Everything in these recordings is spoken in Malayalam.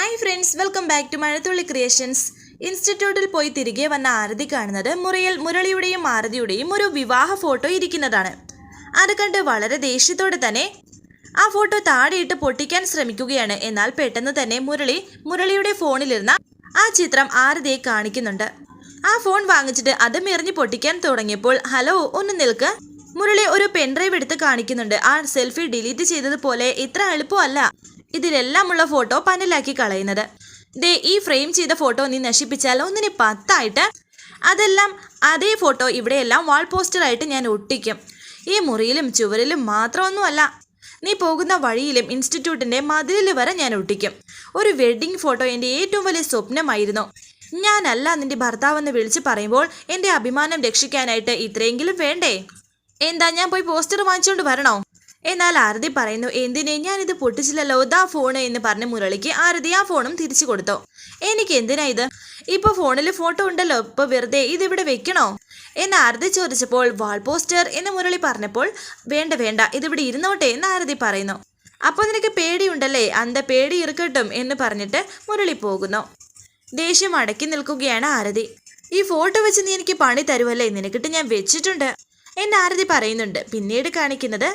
Hi friends welcome back to Mazhathulli creations ഇൻസ്റ്റിറ്റ്യൂട്ടിൽ പോയി തിരികെ വന്ന ആരതി കാണുന്നത് മുറിയിൽ മുരളിയുടെയും ആരതിയുടെയും ഒരു വിവാഹ ഫോട്ടോ ഇരിക്കുന്നതാണ്. അത് കണ്ട് വളരെ ദേഷ്യത്തോടെ തന്നെ ആ ഫോട്ടോ താഴെയിട്ട് പൊട്ടിക്കാൻ ശ്രമിക്കുകയാണ്. എന്നാൽ പെട്ടെന്ന് തന്നെ മുരളി മുരളിയുടെ ഫോണിലിരുന്ന ആ ചിത്രം ആരതിയെ കാണിക്കുന്നുണ്ട്. ആ ഫോൺ വാങ്ങിച്ചിട്ട് അത് മെറിഞ്ഞ് പൊട്ടിക്കാൻ തുടങ്ങിയപ്പോൾ ഹലോ ഒന്ന് നിൽക്ക്. മുരളി ഒരു പെൻഡ്രൈവ് എടുത്ത് കാണിക്കുന്നുണ്ട്. ആ സെൽഫി ഡിലീറ്റ് ചെയ്തതുപോലെ ഇത്ര എളുപ്പമല്ല. ഇതിലെല്ലാമുള്ള ഫോട്ടോ പനലാക്കി കളയുന്നത്. ദേ ഈ ഫ്രെയിം ചെയ്ത ഫോട്ടോ നീ നശിപ്പിച്ചാൽ ഒന്നിന് പത്തായിട്ട് അതെല്ലാം അതേ ഫോട്ടോ ഇവിടെയെല്ലാം വാൾ പോസ്റ്ററായിട്ട് ഞാൻ ഒട്ടിക്കും. ഈ മുറിയിലും ചുവരിലും മാത്രമൊന്നുമല്ല നീ പോകുന്ന വഴിയിലും ഇൻസ്റ്റിറ്റ്യൂട്ടിന്റെ മതിലിൽ വരെ ഞാൻ ഒട്ടിക്കും. ഒരു വെഡ്ഡിംഗ് ഫോട്ടോ എന്റെ ഏറ്റവും വലിയ സ്വപ്നമായിരുന്നു. ഞാനല്ല നിന്റെ ഭർത്താവെന്ന് വിളിച്ച് പറയുമ്പോൾ എന്റെ അഭിമാനം രക്ഷിക്കാനായിട്ട് ഇത്രയെങ്കിലും വേണ്ടേ? എന്താ ഞാൻ പോയി പോസ്റ്റർ വാങ്ങിച്ചുകൊണ്ട് വരണോ? എന്നാൽ ആരതി പറയുന്നു എന്തിനെ? ഞാനിത് പൊട്ടിച്ചില്ലല്ലോ. ദാ ഫോണ് എന്ന് പറഞ്ഞ മുരളിക്ക് ആരതി ആ ഫോണും തിരിച്ചു കൊടുത്തു. എനിക്ക് എന്തിനാ ഇത്? ഇപ്പൊ ഫോണിൽ ഫോട്ടോ ഉണ്ടല്ലോ. ഇപ്പൊ വെറുതെ ഇതിവിടെ വെക്കണോ? എന്ന് ആരതി ചോദിച്ചപ്പോൾ വാൾ പോസ്റ്റർ എന്ന് മുരളി പറഞ്ഞപ്പോൾ വേണ്ട വേണ്ട. ഇതിവിടെ ഇരുന്നോട്ടെ എന്ന് ആരതി പറയുന്നു. അപ്പൊ നിനക്ക് പേടിയുണ്ടല്ലേ? അന്ത പേടി ഇറുക്കട്ടും എന്ന് പറഞ്ഞിട്ട് മുരളി പോകുന്നു. ദേഷ്യം അടക്കി നിൽക്കുകയാണ് ആരതി. ഈ ഫോട്ടോ വെച്ച് നീ എനിക്ക് പണി തരുമല്ലേ നിനക്കിട്ട് ഞാൻ വെച്ചിട്ടുണ്ട് എന്ന് ആരതി പറയുന്നുണ്ട്. പിന്നീട് കാണിക്കുന്നത്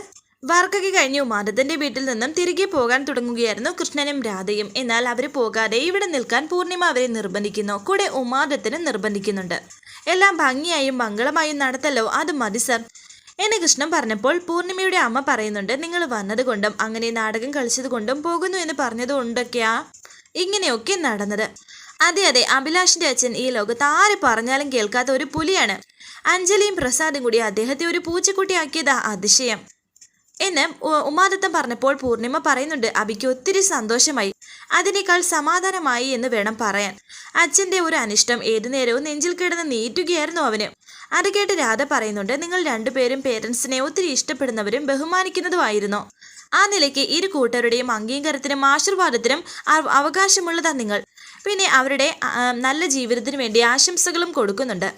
വർക്കൊക്കെ കഴിഞ്ഞു. മാധവന്റെ വീട്ടിൽ നിന്നും തിരികെ പോകാൻ തുടങ്ങുകയായിരുന്നു കൃഷ്ണനും രാധയും. എന്നാൽ അവർ പോകാതെ ഇവിടെ നിൽക്കാൻ പൂർണിമ അവരെ നിർബന്ധിക്കുന്നു. കൂടെ ഉമാദത്തിനും നിർബന്ധിക്കുന്നുണ്ട്. എല്ലാം ഭംഗിയായും മംഗളമായും നടത്തല്ലോ. അത് മതി സർ. എന്നെ കൃഷ്ണൻ പറഞ്ഞപ്പോൾ പൂർണിമയുടെ അമ്മ പറയുന്നുണ്ട് നിങ്ങൾ വന്നതുകൊണ്ടും അങ്ങനെ നാടകം കളിച്ചതുകൊണ്ടും പോകുന്നു എന്ന് പറഞ്ഞതുകൊണ്ടൊക്കെയാ ഇങ്ങനെയൊക്കെ നടന്നത്. അതെ അതെ അഭിലാഷിന്റെ അച്ഛൻ ഈ ലോകത്ത് ആര് പറഞ്ഞാലും കേൾക്കാത്ത ഒരു പുലിയാണ്. അഞ്ജലിയും പ്രസാദും കൂടി അദ്ദേഹത്തെ ഒരു പൂച്ചക്കുട്ടിയാക്കിയതാ അതിശയം. എന്ന് ഉമാദത്തം പറഞ്ഞപ്പോൾ പൂർണിമ പറയുന്നുണ്ട് അബിക്ക് ഒത്തിരി സന്തോഷമായി. അതിനേക്കാൾ സമാധാനമായി എന്ന് വേണം പറയാൻ. അച്ഛന്റെ ഒരു അനിഷ്ടം ഏതു നേരവും നെഞ്ചിൽ കിടന്ന് നീറ്റുകയായിരുന്നു അവന്. അത് കേട്ട് രാധ പറയുന്നുണ്ട് നിങ്ങൾ രണ്ടുപേരും പേരൻസിനെ ഒത്തിരി ഇഷ്ടപ്പെടുന്നവരും ബഹുമാനിക്കുന്നതുമായിരുന്നു. ആ നിലയ്ക്ക് ഇരു കൂട്ടരുടെയും അംഗീകാരത്തിനും ആശീർവാദത്തിനും അവകാശമുള്ളതാണ് നിങ്ങൾ. പിന്നെ അവരുടെ നല്ല ജീവിതത്തിനു വേണ്ടി ആശംസകളും കൊടുക്കുന്നുണ്ട്.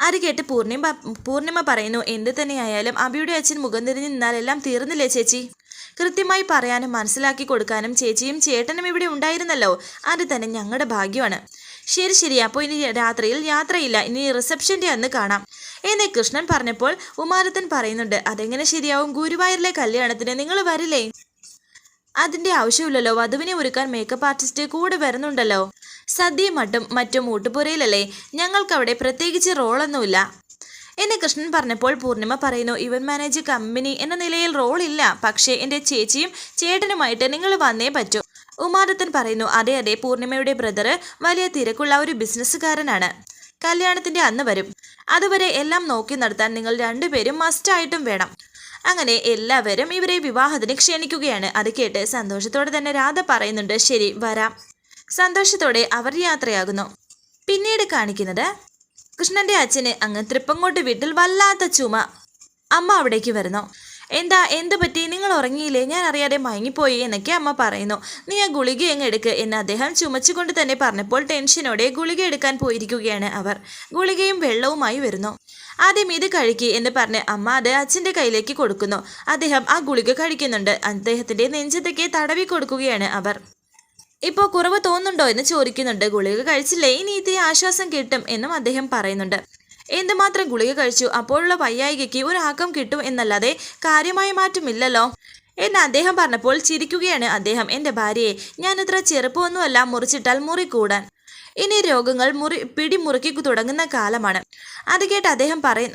അത് കേട്ട് പൂർണിമ പൂർണിമ പറയുന്നു എന്ത് തന്നെയായാലും അബിയുടെ അച്ഛൻ മുഖം തിരിഞ്ഞ് നിന്നാലെല്ലാം തീർന്നില്ലേ ചേച്ചി? കൃത്യമായി പറയാനും മനസ്സിലാക്കി കൊടുക്കാനും ചേച്ചിയും ചേട്ടനും ഇവിടെ ഉണ്ടായിരുന്നല്ലോ. അത് തന്നെ ഞങ്ങളുടെ ഭാഗ്യമാണ്. ശരി ശരി. അപ്പോൾ ഇനി രാത്രിയിൽ യാത്രയില്ല. ഇനി റിസപ്ഷന്റെ അന്ന് കാണാം. എന്നെ കൃഷ്ണൻ പറഞ്ഞപ്പോൾ ഉമാരത്തൻ പറയുന്നുണ്ട് അതെങ്ങനെ ശരിയാവും? ഗുരുവായൂരിലെ കല്യാണത്തിന് നിങ്ങൾ വരില്ലേ? അതിന്റെ ആവശ്യമില്ലല്ലോ. വധുവിനെ ഒരുക്കാൻ മേക്കപ്പ് ആർട്ടിസ്റ്റ് കൂടെ വരുന്നുണ്ടല്ലോ. സദ്യയും മട്ടും മറ്റും ഊട്ടുപുരയിലല്ലേ? ഞങ്ങൾക്കവിടെ പ്രത്യേകിച്ച് റോളൊന്നുമില്ല. എന്നെ കൃഷ്ണൻ പറഞ്ഞപ്പോൾ പൂർണിമ പറയുന്നു ഇവൻ മാനേജ് കമ്പനി എന്ന നിലയിൽ റോളില്ല. പക്ഷേ എന്റെ ചേച്ചിയും ചേട്ടനുമായിട്ട് നിങ്ങൾ വന്നേ പറ്റൂ. ഉമാദത്തൻ പറയുന്നു അതെ അതെ പൂർണിമയുടെ ബ്രദർ വലിയ തിരക്കുള്ള ഒരു ബിസിനസ്സുകാരനാണ് കല്യാണത്തിന്റെ അന്ന് വരും. അതുവരെ എല്ലാം നോക്കി നടത്താൻ നിങ്ങൾ രണ്ടുപേരും മസ്റ്റായിട്ടും വേണം. അങ്ങനെ എല്ലാവരും ഇവരെ വിവാഹത്തിന് ക്ഷണിക്കുകയാണ്. അത് കേട്ട് സന്തോഷത്തോടെ തന്നെ രാധ പറയുന്നുണ്ട് ശരി വരാം. സന്തോഷത്തോടെ അവർ യാത്രയാകുന്നു. പിന്നീട് കാണിക്കുന്നത് കൃഷ്ണന്റെ അച്ഛന് അങ്ങ് തൃപ്പങ്ങോട്ട് വീട്ടിൽ വല്ലാത്ത ചുമ. അമ്മ അവിടേക്ക് വരുന്നു. എന്താ എന്ത് പറ്റി? നിങ്ങൾ ഉറങ്ങിയില്ലേ? ഞാൻ അറിയാതെ മയങ്ങിപ്പോയി എന്നൊക്കെ അമ്മ പറയുന്നു. നീ ആ ഗുളിക എങ്ങ് എടുക്ക് എന്ന് അദ്ദേഹം ചുമച്ചുകൊണ്ട് തന്നെ പറഞ്ഞപ്പോൾ ടെൻഷനോടെ ഗുളിക എടുക്കാൻ പോയിരിക്കുകയാണ് അവർ. ഗുളികയും വെള്ളവുമായി വരുന്നു. ആദ്യം ഇത് കഴിക്കി എന്ന് പറഞ്ഞ് അമ്മ അത് അച്ഛന്റെ കയ്യിലേക്ക് കൊടുക്കുന്നു. അദ്ദേഹം ആ ഗുളിക കഴിക്കുന്നുണ്ട്. അദ്ദേഹത്തിന്റെ നെഞ്ചത്തേക്ക് തടവി കൊടുക്കുകയാണ് അവർ. ഇപ്പോൾ കുറവ് തോന്നുന്നുണ്ടോ എന്ന് ചോദിക്കുന്നുണ്ട്. ഗുളിക കഴിച്ചില്ലേ? ഇനി ഇത്തിരി ആശ്വാസം കിട്ടും എന്നും അദ്ദേഹം പറയുന്നുണ്ട്. എന്തുമാത്രം ഗുളിക കഴിച്ചു? അപ്പോഴുള്ള വയ്യായികയ്ക്ക് ഒരാക്കം കിട്ടും എന്നല്ലാതെ കാര്യമായ മാറ്റമില്ലല്ലോ. എന്ന് അദ്ദേഹം പറഞ്ഞപ്പോൾ ചിരിക്കുകയാണ് അദ്ദേഹം. എന്റെ ഭാര്യയെ ഞാൻ ഇത്ര ചെറുപ്പമൊന്നുമല്ല മുറിച്ചിട്ടാൽ മുറി കൂടാൻ ഇനി രോഗങ്ങൾ മുറി പിടിമുറുക്കി തുടങ്ങുന്ന കാലമാണ്. അത് കേട്ട് അദ്ദേഹം പറയ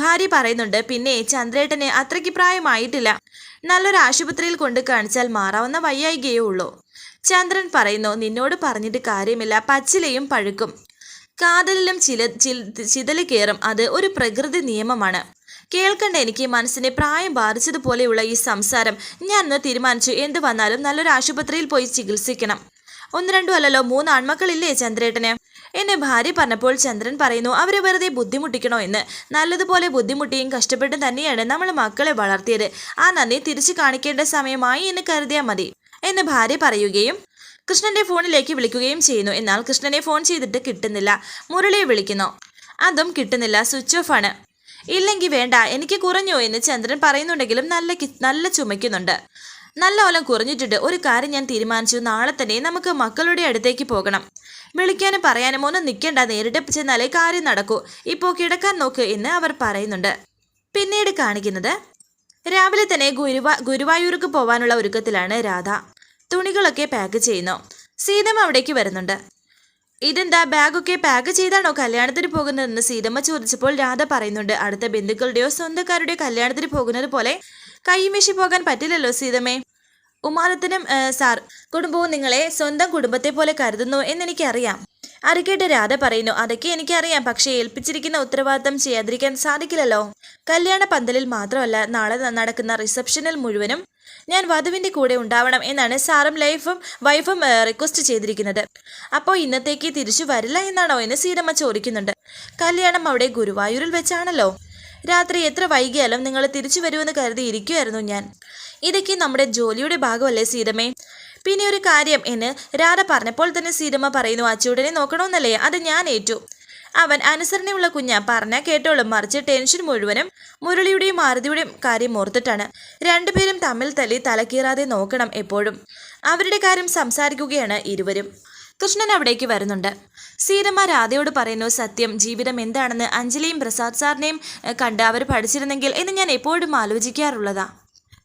ഭാര്യ പറയുന്നുണ്ട് പിന്നെ ചന്ദ്രേട്ടനെ അത്രയ്ക്ക് പ്രായമായിട്ടില്ല. നല്ലൊരു ആശുപത്രിയിൽ കൊണ്ട് കാണിച്ചാൽ മാറാവുന്ന വയ്യായികയേ ഉള്ളൂ. ചന്ദ്രൻ പറയുന്നു നിന്നോട് പറഞ്ഞിട്ട് കാര്യമില്ല. പച്ചിലയും പഴുക്കും. കാതലിലും ചില ചിതൽ കയറും. അത് ഒരു പ്രകൃതി നിയമമാണ്. കേൾക്കണ്ട എനിക്ക് മനസ്സിനെ. പ്രായം ബാധിച്ചതുപോലെയുള്ള ഈ സംസാരം. ഞാൻ ഇന്ന് തീരുമാനിച്ചു. എന്ത് വന്നാലും നല്ലൊരു ആശുപത്രിയിൽ പോയി ചികിത്സിക്കണം. ഒന്ന് രണ്ടു അല്ലല്ലോ. മൂന്ന് ആൺമക്കളില്ലേ ചന്ദ്രേട്ടന്? എന്നെ ഭാര്യ പറഞ്ഞപ്പോൾ ചന്ദ്രൻ പറയുന്നു അവരെ വെറുതെ ബുദ്ധിമുട്ടിക്കണോ എന്ന്? നല്ലതുപോലെ ബുദ്ധിമുട്ടിയും കഷ്ടപ്പെട്ടും തന്നെയാണ് നമ്മൾ മക്കളെ വളർത്തിയത്. ആ നന്ദി തിരിച്ചു കാണിക്കേണ്ട സമയമായി എന്ന് കരുതിയാൽ മതി. എന്ന് ഭാര്യ പറയുകയും കൃഷ്ണന്റെ ഫോണിലേക്ക് വിളിക്കുകയും ചെയ്യുന്നു. എന്നാൽ കൃഷ്ണനെ ഫോൺ ചെയ്തിട്ട് കിട്ടുന്നില്ല. മുരളിയെ വിളിക്കുന്നു. അതും കിട്ടുന്നില്ല. സ്വിച്ച് ഓഫ് ആണ്. ഇല്ലെങ്കിൽ വേണ്ട. എനിക്ക് കുറഞ്ഞു എന്ന് ചന്ദ്രൻ പറയുന്നുണ്ടെങ്കിലും നല്ല നല്ല ചുമയ്ക്കുന്നുണ്ട്. നല്ലോണം കുറഞ്ഞിട്ടുണ്ട്. ഒരു കാര്യം ഞാൻ തീരുമാനിച്ചു. നാളെ തന്നെ നമുക്ക് മക്കളുടെ അടുത്തേക്ക് പോകണം. വിളിക്കാനും പറയാനും ഒന്നും നിൽക്കേണ്ട. നേരിട്ട് ചെന്നാലേ കാര്യം നടക്കൂ. ഇപ്പോൾ കിടക്കാൻ നോക്ക് എന്ന് അവർ പറയുന്നുണ്ട്. പിന്നീട് കാണിക്കുന്നത് രാവിലെ തന്നെ ഗുരുവ ഗുരുവായൂർക്ക് പോകാനുള്ള ഒരുക്കത്തിലാണ് രാധ. തുണികളൊക്കെ പാക്ക് ചെയ്യുന്നു. സീതമ്മ അവിടേക്ക് വരുന്നുണ്ട്. ഇതെന്താ ബാഗൊക്കെ പാക്ക് ചെയ്താണോ കല്യാണത്തിന് പോകുന്നതെന്ന് സീതമ്മ ചോദിച്ചപ്പോൾ രാധ പറയുന്നുണ്ട്. അടുത്ത ബന്ധുക്കളുടെയോ സ്വന്തക്കാരുടെയോ കല്യാണത്തിന് പോകുന്നത് പോലെ കൈമീശി പോകാൻ പറ്റില്ലല്ലോ സീതമ്മേ. ഉമാരത്തിനും സാർ കുടുംബവും നിങ്ങളെ സ്വന്തം കുടുംബത്തെ പോലെ കരുതുന്നു എന്നെനിക്കറിയാം. അത് കേട്ട് രാധ പറയുന്നു അതൊക്കെ എനിക്കറിയാം പക്ഷേ ഏൽപ്പിച്ചിരിക്കുന്ന ഉത്തരവാദിത്തം ചെയ്യാതിരിക്കാൻ സാധിക്കില്ലല്ലോ. കല്യാണ പന്തലിൽ മാത്രമല്ല നാളെ നടക്കുന്ന റിസപ്ഷനിൽ മുഴുവനും ഞാൻ വധുവിന്റെ കൂടെ ഉണ്ടാവണം എന്നാണ് സാറും ലൈഫും വൈഫും റിക്വസ്റ്റ് ചെയ്തിരിക്കുന്നത്. അപ്പോൾ ഇന്നത്തേക്ക് തിരിച്ചു വരില്ല എന്നാണോ എന്ന് സീതമ്മ ചോദിക്കുന്നുണ്ട്. കല്യാണം അവിടെ ഗുരുവായൂരിൽ വെച്ചാണല്ലോ. രാത്രി എത്ര വൈകിയാലും നിങ്ങൾ തിരിച്ചു വരുമെന്ന് കരുതി ഇരിക്കുമായിരുന്നു ഞാൻ. ഇതൊക്കെ നമ്മുടെ ജോലിയുടെ ഭാഗമല്ലേ സീതമ്മേ? പിന്നെ ഒരു കാര്യം എന്ന് രാധ പറഞ്ഞപ്പോൾ തന്നെ സീതമ്മ പറയുന്നു അച്ചൂടനെ നോക്കണമെന്നല്ലേ? അത് ഞാൻ ഏറ്റു. അവൻ അനുസരണയുള്ള കുഞ്ഞ പറഞ്ഞാൽ കേട്ടോളും മറിച്ച് ടെൻഷൻ മുഴുവനും മുരളിയുടെയും മാരുതിയുടെയും കാര്യം ഓർത്തിട്ടാണ് രണ്ടുപേരും തമ്മിൽ തല്ലി തലക്കീറാതെ നോക്കണം എപ്പോഴും. അവരുടെ കാര്യം സംസാരിക്കുകയാണ് ഇരുവരും. കൃഷ്ണൻ അവിടേക്ക് വരുന്നുണ്ട്. സീതമ്മ രാധയോട് പറയുന്നു സത്യം ജീവിതം എന്താണെന്ന് അഞ്ജലിയും പ്രസാദ് സാറിനെയും കണ്ട് അവർ പഠിച്ചിരുന്നെങ്കിൽ എന്ന് ഞാൻ എപ്പോഴും ആലോചിക്കാറുള്ളതാ.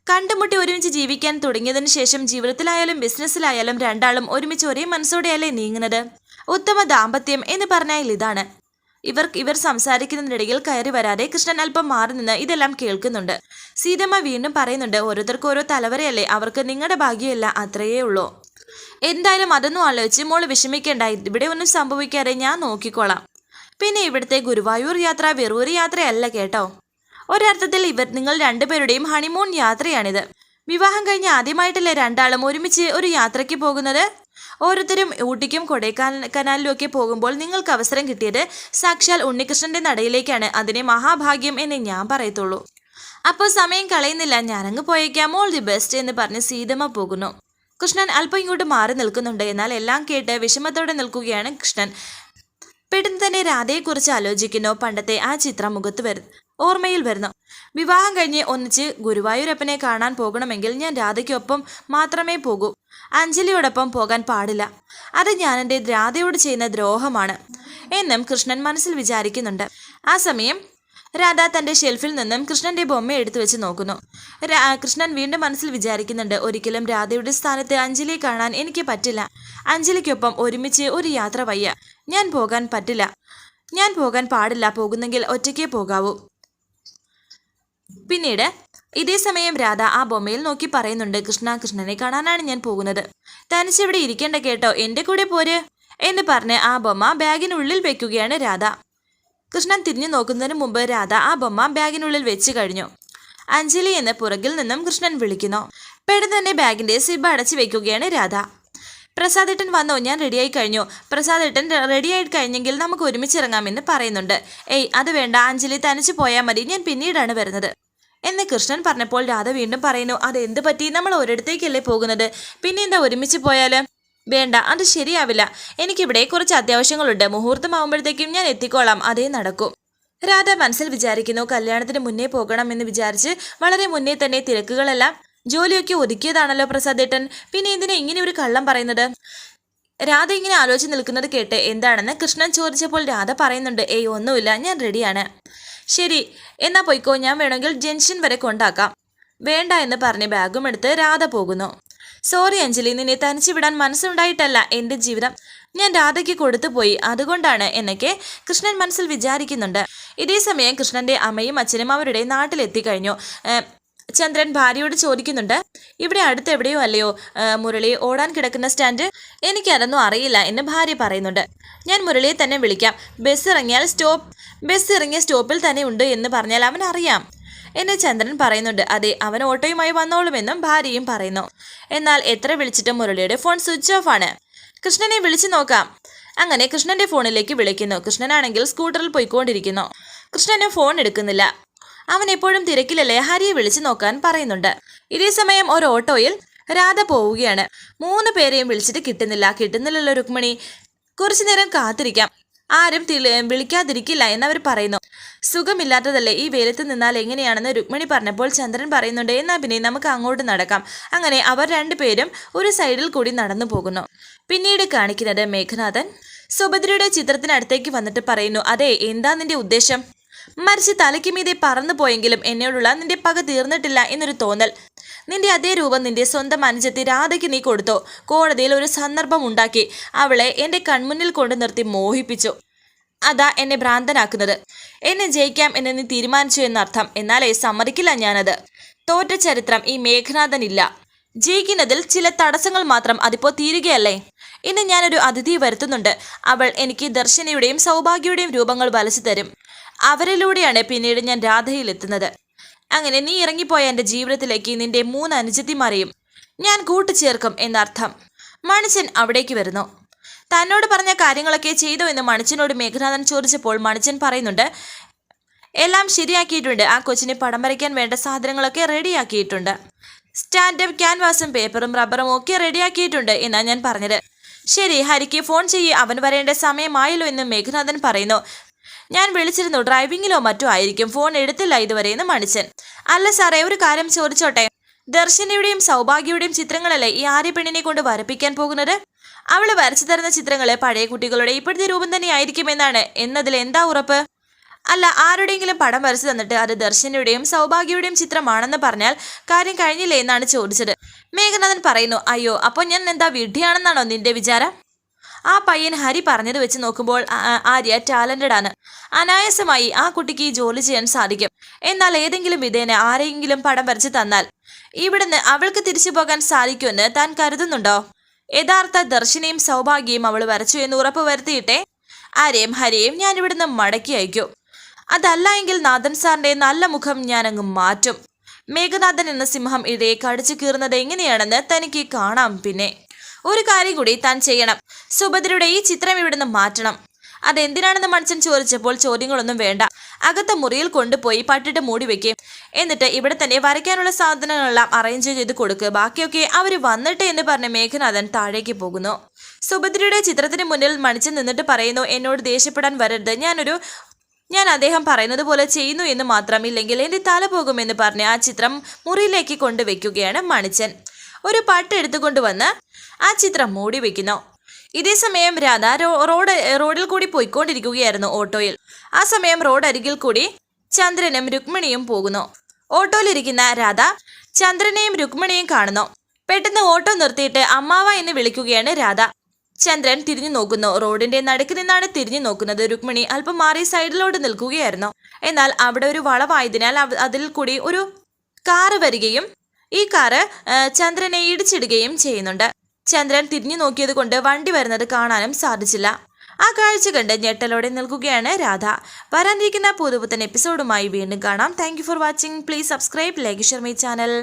കണ്ടുമുട്ടി ഒരുമിച്ച് ജീവിക്കാൻ തുടങ്ങിയതിന് ശേഷം ജീവിതത്തിലായാലും ബിസിനസ്സിലായാലും രണ്ടാളും ഒരുമിച്ച് ഒരേ മനസ്സോടെയല്ലേ നീങ്ങുന്നത്? ഉത്തമ ദാമ്പത്യം എന്ന് പറഞ്ഞാൽ ഇതാണ്. ഇവർ ഇവർ സംസാരിക്കുന്നതിനിടയിൽ കയറി വരാതെ കൃഷ്ണൻ അല്പം മാറി നിന്ന് ഇതെല്ലാം കേൾക്കുന്നുണ്ട്. സീതമ്മ വീണ്ടും പറയുന്നുണ്ട് ഓരോരുത്തർക്കും ഓരോ തലവരെയല്ലേ അവർക്ക് നിങ്ങളുടെ ഭാഗ്യമല്ല അത്രയേ ഉള്ളൂ. എന്തായാലും അതൊന്നും ആലോചിച്ച് മോൾ വിഷമിക്കേണ്ട ഇവിടെ ഒന്നും സംഭവിക്കാതെ ഞാൻ നോക്കിക്കോളാം. പിന്നെ ഇവിടുത്തെ ഗുരുവായൂർ യാത്ര വെറൂര് യാത്രയല്ല കേട്ടോ. ഒരർത്ഥത്തിൽ ഇവർ നിങ്ങൾ രണ്ടുപേരുടെയും ഹണിമൂൺ യാത്രയാണിത്. വിവാഹം കഴിഞ്ഞ് ആദ്യമായിട്ടല്ലേ രണ്ടാളും ഒരുമിച്ച് ഒരു യാത്രയ്ക്ക് പോകുന്നത്? ഓരോരുത്തരും ഊട്ടിക്കും കൊടൈക്കനാലിലും കനാലിലും ഒക്കെ പോകുമ്പോൾ നിങ്ങൾക്ക് അവസരം കിട്ടിയത് സാക്ഷാൽ ഉണ്ണികൃഷ്ണന്റെ നടയിലേക്കാണ്. അതിനെ മഹാഭാഗ്യം എന്ന് ഞാൻ പറയത്തുള്ളൂ. അപ്പോൾ സമയം കളയുന്നില്ല. ഞാനങ്ങ് പോയേക്കാം. ഓൾ ദി ബെസ്റ്റ് എന്ന് പറഞ്ഞ് സീതമ്മ പോകുന്നു. കൃഷ്ണൻ അല്പം ഇങ്ങോട്ട് മാറി നിൽക്കുന്നുണ്ട്. എന്നാൽ എല്ലാം കേട്ട് വിഷമത്തോടെ നിൽക്കുകയാണ് കൃഷ്ണൻ. പെട്ടെന്ന് തന്നെ രാധയെക്കുറിച്ച് ആലോചിക്കുന്നു. പണ്ടത്തെ ആ ചിത്രം മുഖത്ത് വരു ഓർമ്മയിൽ വരുന്നു. വിവാഹം കഴിഞ്ഞ് ഒന്നിച്ച് ഗുരുവായൂരപ്പനെ കാണാൻ പോകണമെങ്കിൽ ഞാൻ രാധയ്ക്കൊപ്പം മാത്രമേ പോകൂ. അഞ്ജലിയോടൊപ്പം പോകാൻ പാടില്ല. അത് ഞാൻ എന്റെ രാധയോട് ചെയ്യുന്ന ദ്രോഹമാണ് എന്നും കൃഷ്ണൻ മനസ്സിൽ വിചാരിക്കുന്നുണ്ട്. ആ സമയം രാധ തന്റെ ഷെൽഫിൽ നിന്നും കൃഷ്ണന്റെ ബൊമ്മ എടുത്തു വെച്ച് നോക്കുന്നു. കൃഷ്ണൻ വീണ്ടും മനസ്സിൽ വിചാരിക്കുന്നുണ്ട് ഒരിക്കലും രാധയുടെ സ്ഥാനത്ത് അഞ്ജലിയെ കാണാൻ എനിക്ക് പറ്റില്ല. അഞ്ജലിക്കൊപ്പം ഒരുമിച്ച് ഒരു യാത്ര വയ്യ. ഞാൻ പോകാൻ പറ്റില്ല. ഞാൻ പോകാൻ പാടില്ല. പോകുന്നെങ്കിൽ ഒറ്റയ്ക്കേ പോകാവൂ. പിന്നീട് ഇതേ സമയം രാധ ആ ബൊമ്മയിൽ നോക്കി പറയുന്നുണ്ട് കൃഷ്ണ കൃഷ്ണനെ കാണാനാണ് ഞാൻ പോകുന്നത്. തനിച്ചിവിടെ ഇരിക്കേണ്ട കേട്ടോ എന്റെ കൂടെ പോര് എന്ന് പറഞ്ഞ് ആ ബൊമ്മ ബാഗിനുള്ളിൽ വെക്കുകയാണ് രാധ. കൃഷ്ണൻ തിരിഞ്ഞു നോക്കുന്നതിന് മുമ്പ് രാധ ആ ബൊമ്മ ബാഗിനുള്ളിൽ വെച്ച് കഴിഞ്ഞു. അഞ്ജലി എന്ന് പുറകിൽ നിന്നും കൃഷ്ണൻ വിളിക്കുന്നു. പെട്ടെന്ന് തന്നെ ബാഗിന്റെ സിബ് അടച്ചു വെക്കുകയാണ് രാധ. പ്രസാദേട്ടൻ വന്നോ? ഞാൻ റെഡിയായി കഴിഞ്ഞു. പ്രസാദേട്ടൻ റെഡിയായി കഴിഞ്ഞെങ്കിൽ നമുക്ക് ഒരുമിച്ച് ഇറങ്ങാമെന്ന് പറയുന്നുണ്ട്. ഏയ് അത് വേണ്ട. അഞ്ജലി തനിച്ച് പോയാൽ മതി. ഞാൻ പിന്നീടാണ് വരുന്നത്. എന്ന് കൃഷ്ണൻ പറഞ്ഞപ്പോൾ രാധ വീണ്ടും പറയുന്നു അത് എന്ത് പറ്റി? നമ്മൾ ഒരിടത്തേക്കല്ലേ പോകുന്നത്? പിന്നെ എന്താ ഒരുമിച്ച് പോയാൽ വേണ്ട അത് ശരിയാവില്ല. എനിക്കിവിടെ കുറച്ച് അത്യാവശ്യങ്ങളുണ്ട്. മുഹൂർത്തമാവുമ്പോഴത്തേക്കും ഞാൻ എത്തിക്കോളാം. അതേ നടക്കും. രാധ മനസ്സിൽ വിചാരിക്കുന്നു കല്യാണത്തിന് മുന്നേ പോകണം എന്ന് വിചാരിച്ച് വളരെ മുന്നേ തന്നെ തിരക്കുകളെല്ലാം ജോലിയൊക്കെ ഒതുക്കിയതാണല്ലോ പ്രസാദേട്ടൻ പിന്നെ എന്തിനാ ഇങ്ങനെ ഒരു കള്ളം പറയുന്നത്? രാധ ഇങ്ങനെ ആലോചിച്ച് നിൽക്കുന്നത് കേട്ട് എന്താണെന്ന് കൃഷ്ണൻ ചോദിച്ചപ്പോൾ രാധ പറയുന്നുണ്ട് ഏയ് ഒന്നുമില്ല ഞാൻ റെഡിയാണ്. ശരി എന്നാ പോയിക്കോ ഞാൻ വേണമെങ്കിൽ ജംഗ്ഷൻ വരെ കൊണ്ടാക്കാം. വേണ്ട എന്ന് പറഞ്ഞ് ബാഗും എടുത്ത് രാധ പോകുന്നു. സോറി അഞ്ജലി നിന്നെ തനിച്ചു വിടാൻ മനസ്സുണ്ടായിട്ടല്ല എന്റെ ജീവിതം. ഞാൻ രാധയ്ക്ക് കൊടുത്തു പോയി അതുകൊണ്ടാണ് എന്നൊക്കെ കൃഷ്ണൻ മനസ്സിൽ വിചാരിക്കുന്നുണ്ട്. ഇതേ സമയം കൃഷ്ണന്റെ അമ്മയും അച്ഛനും അവരുടെ നാട്ടിലെത്തിക്കഴിഞ്ഞു. ഏഹ്, ചന്ദ്രൻ ഭാര്യയോട് ചോദിക്കുന്നുണ്ട് ഇവിടെ അടുത്ത് എവിടെയോ അല്ലയോ മുരളി? ഓടാൻ കിടക്കുന്ന സ്റ്റാൻഡ്? എനിക്കതൊന്നും അറിയില്ല എന്ന് ഭാര്യ പറയുന്നുണ്ട്. ഞാൻ മുരളിയെ തന്നെ വിളിക്കാം. ബസ് ഇറങ്ങിയാൽ സ്റ്റോപ്പ്. ബസ് ഇറങ്ങിയ സ്റ്റോപ്പിൽ തന്നെ ഉണ്ട് എന്ന് പറഞ്ഞാൽ അവൻ അറിയാം എന്നെ ചന്ദ്രൻ പറയുന്നുണ്ട്. അതെ അവൻ ഓട്ടോയുമായി വന്നോളുമെന്നും ഭാര്യയും പറയുന്നു. എന്നാൽ എത്ര വിളിച്ചിട്ടും മുരളിയുടെ ഫോൺ സ്വിച്ച് ഓഫ് ആണ്. കൃഷ്ണനെ വിളിച്ചു നോക്കാം. അങ്ങനെ കൃഷ്ണന്റെ ഫോണിലേക്ക് വിളിക്കുന്നു. കൃഷ്ണനാണെങ്കിൽ സ്കൂട്ടറിൽ പോയിക്കൊണ്ടിരിക്കുന്നു. കൃഷ്ണന് ഫോൺ എടുക്കുന്നില്ല. അവൻ എപ്പോഴും തിരക്കിലല്ലേ ഹരിയെ വിളിച്ചു നോക്കാൻ പറയുന്നുണ്ട്. ഇതേ സമയം ഒരു ഓട്ടോയിൽ രാധ പോവുകയാണ്. മൂന്ന് പേരെയും വിളിച്ചിട്ട് കിട്ടുന്നില്ല. കിട്ടുന്നില്ലല്ലോ രുക്മിണി. കുറച്ചു നേരം കാത്തിരിക്കാം. ആരും വിളിക്കാതിരിക്കില്ല എന്നവർ പറയുന്നു. സുഖമില്ലാത്തതല്ലേ ഈ വെയിലത്ത് നിന്നാൽ എങ്ങനെയാണെന്ന് രുക്മിണി പറഞ്ഞപ്പോൾ ചന്ദ്രൻ പറയുന്നുണ്ട് എന്നാ പിന്നെ നമുക്ക് അങ്ങോട്ട് നടക്കാം. അങ്ങനെ അവർ രണ്ടുപേരും ഒരു സൈഡിൽ കൂടി നടന്നു പോകുന്നു. പിന്നീട് കാണിക്കുന്നത് മേഘനാഥൻ. സുഭദ്രയുടെ ചിത്രത്തിനടുത്തേക്ക് വന്നിട്ട് പറയുന്നു അതെ എന്താ നിന്റെ ഉദ്ദേശം? മറിച്ച് തലയ്ക്ക് മീതെ പറന്നു പോയെങ്കിലും എന്നോടുള്ള നിന്റെ പക തീർന്നിട്ടില്ല എന്നൊരു തോന്നൽ. നിന്റെ അതേ രൂപം നിന്റെ സ്വന്തം അനുജത്തി രാധയ്ക്ക് നീ കൊടുത്തു? കോടതിയിൽ ഒരു സന്ദർഭം ഉണ്ടാക്കി അവളെ എന്റെ കൺമുന്നിൽ കൊണ്ടു നിർത്തി മോഹിപ്പിച്ചു. അതാ എന്നെ ഭ്രാന്തനാക്കുന്നത്. എന്നെ ജയിക്കാം എന്ന് നീ തീരുമാനിച്ചു എന്നർത്ഥം. എന്നാലേ സമ്മതിക്കില്ല ഞാനത്. തോറ്റ ചരിത്രം ഈ മേഘനാഥനില്ല. ജയിക്കുന്നതിൽ ചില തടസ്സങ്ങൾ മാത്രം അതിപ്പോ തീരുകയല്ലേ? ഇന്ന് ഞാനൊരു അതിഥി വരുത്തുന്നുണ്ട്. അവൾ എനിക്ക് ദർശനയുടെയും സൗഭാഗ്യയുടെയും രൂപങ്ങൾ വലച്ചു തരും. അവരിലൂടെയാണ് പിന്നീട് ഞാൻ രാധയിൽ എത്തുന്നത് അങ്ങനെ നീ ഇറങ്ങിപ്പോയ എന്റെ ജീവിതത്തിലേക്ക് നിന്റെ മൂന്ന് അനുജത്തിമാരെയും ഞാൻ കൂട്ടിച്ചേർക്കും എന്നർത്ഥം. മണിച്ചൻ അവിടേക്ക് വരുന്നു. തന്നോട് പറഞ്ഞ കാര്യങ്ങളൊക്കെ ചെയ്തോ എന്ന് മണിച്ചനോട് മേഘനാഥൻ ചോദിച്ചപ്പോൾ മണിച്ചൻ പറയുന്നുണ്ട് എല്ലാം ശരിയാക്കിയിട്ടുണ്ട്. ആ കൊച്ചിനെ പടം വരയ്ക്കാൻ വേണ്ട സാധനങ്ങളൊക്കെ റെഡിയാക്കിയിട്ടുണ്ട്. സ്റ്റാൻഡപ്പ് ക്യാൻവാസും പേപ്പറും റബ്ബറും ഒക്കെ റെഡിയാക്കിയിട്ടുണ്ട് എന്നാണ് ഞാൻ പറഞ്ഞത്. ശരി ഹരിക്ക് ഫോൺ ചെയ്യ്. അവൻ വരേണ്ട സമയമായല്ലോ എന്ന് മേഘനാഥൻ പറയുന്നു. ഞാൻ വിളിച്ചിരുന്നു ഡ്രൈവിംഗിലോ മറ്റോ ആയിരിക്കും. ഫോൺ എടുത്തില്ല ഇതുവരെ എന്ന് മണിച്ചൻ. അല്ല സാറേ ഒരു കാര്യം ചോദിച്ചോട്ടെ? ദർശനയുടെയും സൗഭാഗ്യയുടെയും ചിത്രങ്ങളല്ലേ ഈ ആര്യ പെണ്ണിനെ കൊണ്ട് വരപ്പിക്കാൻ പോകുന്നത്? അവൾ വരച്ചു തരുന്ന ചിത്രങ്ങളെ പഴയ കുട്ടികളുടെ ഇപ്പോഴത്തെ രൂപം തന്നെ ആയിരിക്കുമെന്നാണ്. എന്നതിൽ എന്താ ഉറപ്പ്? അല്ല ആരുടെയെങ്കിലും പടം വരച്ചു തന്നിട്ട് അത് ദർശനയുടെയും സൗഭാഗ്യയുടെയും ചിത്രമാണെന്ന് പറഞ്ഞാൽ കാര്യം കഴിഞ്ഞില്ലേ എന്നാണ് ചോദിച്ചത്. മേഘനാഥൻ പറയുന്നു അയ്യോ അപ്പോൾ ഞാൻ എന്താ വിഡ്ഢിയാണെന്നാണോ നിന്റെ വിചാരം? ആ പയ്യൻ ഹരി പറഞ്ഞത് വെച്ച് നോക്കുമ്പോൾ ആര്യ ടാലന്റഡ് ആണ്. അനായാസമായി ആ കുട്ടിക്ക് ജോലി ചെയ്യാൻ സാധിക്കും. എന്നാൽ ഏതെങ്കിലും വിധേന ആരെങ്കിലും പടം വരച്ച് തന്നാൽ ഇവിടുന്ന് അവൾക്ക് തിരിച്ചു പോകാൻ സാധിക്കുമെന്ന് താൻ കരുതുന്നുണ്ടോ? യഥാർത്ഥ ദർശനയും സൗഭാഗ്യയും അവൾ വരച്ചു എന്ന് ഉറപ്പ് വരുത്തിയിട്ടേ? ആരെയും ഹരിയെയും ഞാൻ ഇവിടുന്ന് മടക്കി അയക്കും. അതല്ല എങ്കിൽ നാഥൻ സാറിന്റെ നല്ല മുഖം ഞാൻ അങ്ങ് മാറ്റും. മേഘനാഥൻ എന്ന സിംഹം ഇഴയെ കടിച്ചു കീറുന്നത് എങ്ങനെയാണെന്ന് തനിക്ക് കാണാം പിന്നെ. ഒരു കാര്യം കൂടി താൻ ചെയ്യണം. സുഭദ്രയുടെ ഈ ചിത്രം ഇവിടുന്ന് മാറ്റണം. അതെന്തിനാണെന്ന് മനുഷ്യൻ ചോദിച്ചപ്പോൾ ചോദ്യങ്ങളൊന്നും വേണ്ട. അകത്തെ മുറിയിൽ കൊണ്ടുപോയി പട്ടിട്ട് മൂടി വെക്കും. എന്നിട്ട് ഇവിടെ തന്നെ വരയ്ക്കാനുള്ള സാധനങ്ങളെല്ലാം അറേഞ്ച് ചെയ്ത് കൊടുക്കുക ബാക്കിയൊക്കെ അവർ വന്നിട്ട് എന്ന് പറഞ്ഞ് മേഘനാഥൻ താഴേക്ക് പോകുന്നു. സുഭദ്രയുടെ ചിത്രത്തിന് മുന്നിൽ മണിച്ചു നിന്നിട്ട് പറയുന്നു എന്നോട് ദേഷ്യപ്പെടാൻ വരരുത്. ഞാനൊരു ഞാൻ അദ്ദേഹം പറയുന്നത് പോലെ ചെയ്യുന്നു എന്ന് മാത്രം ഇല്ലെങ്കിൽ എന്റെ തല പോകുമെന്ന് പറഞ്ഞ് ആ ചിത്രം മുറിയിലേക്ക് കൊണ്ടുവയ്ക്കുകയാണ് മണിച്ചൻ. ഒരു പട്ട് എടുത്തുകൊണ്ടുവന്ന് ആ ചിത്രം മൂടി വെക്കുന്നു. ഇതേസമയം രാധ റോഡ് റോഡിൽ കൂടി പോയിക്കൊണ്ടിരിക്കുകയായിരുന്നു ഓട്ടോയിൽ. ആ സമയം റോഡ് അരികിൽ കൂടി ചന്ദ്രനും രുക്മിണിയും പോകുന്നു. ഓട്ടോയിലിരിക്കുന്ന രാധ ചന്ദ്രനെയും രുക്മിണിയും കാണുന്നു. പെട്ടെന്ന് ഓട്ടോ നിർത്തിയിട്ട് അമ്മാവ എന്ന് വിളിക്കുകയാണ് രാധ. ചന്ദ്രൻ തിരിഞ്ഞു നോക്കുന്നു. റോഡിന്റെ നടുക്ക് നിന്നാണ് തിരിഞ്ഞു നോക്കുന്നത് രുക്മിണി. അല്പം മാറി സൈഡിലോട്ട് നിൽക്കുകയായിരുന്നു. എന്നാൽ അവിടെ ഒരു വളവായതിനാൽ അതിൽ കൂടി ഒരു കാറ് വരികയും ഈ കാറ് ചന്ദ്രനെ ഇടിച്ചിടുകയും ചെയ്യുന്നുണ്ട്. ചന്ദ്രൻ തിരിഞ്ഞു നോക്കിയത് കൊണ്ട് വണ്ടി വരുന്നത് കാണാനും സാധിച്ചില്ല. ആ കാഴ്ച കണ്ട് ഞെട്ടലോടെ നിൽക്കുകയാണ് രാധ. വരാനിരിക്കുന്ന പുതുപുത്തൻ എപ്പിസോഡുമായി വീണ്ടും കാണാം. Thank for watching please subscribe like share my channel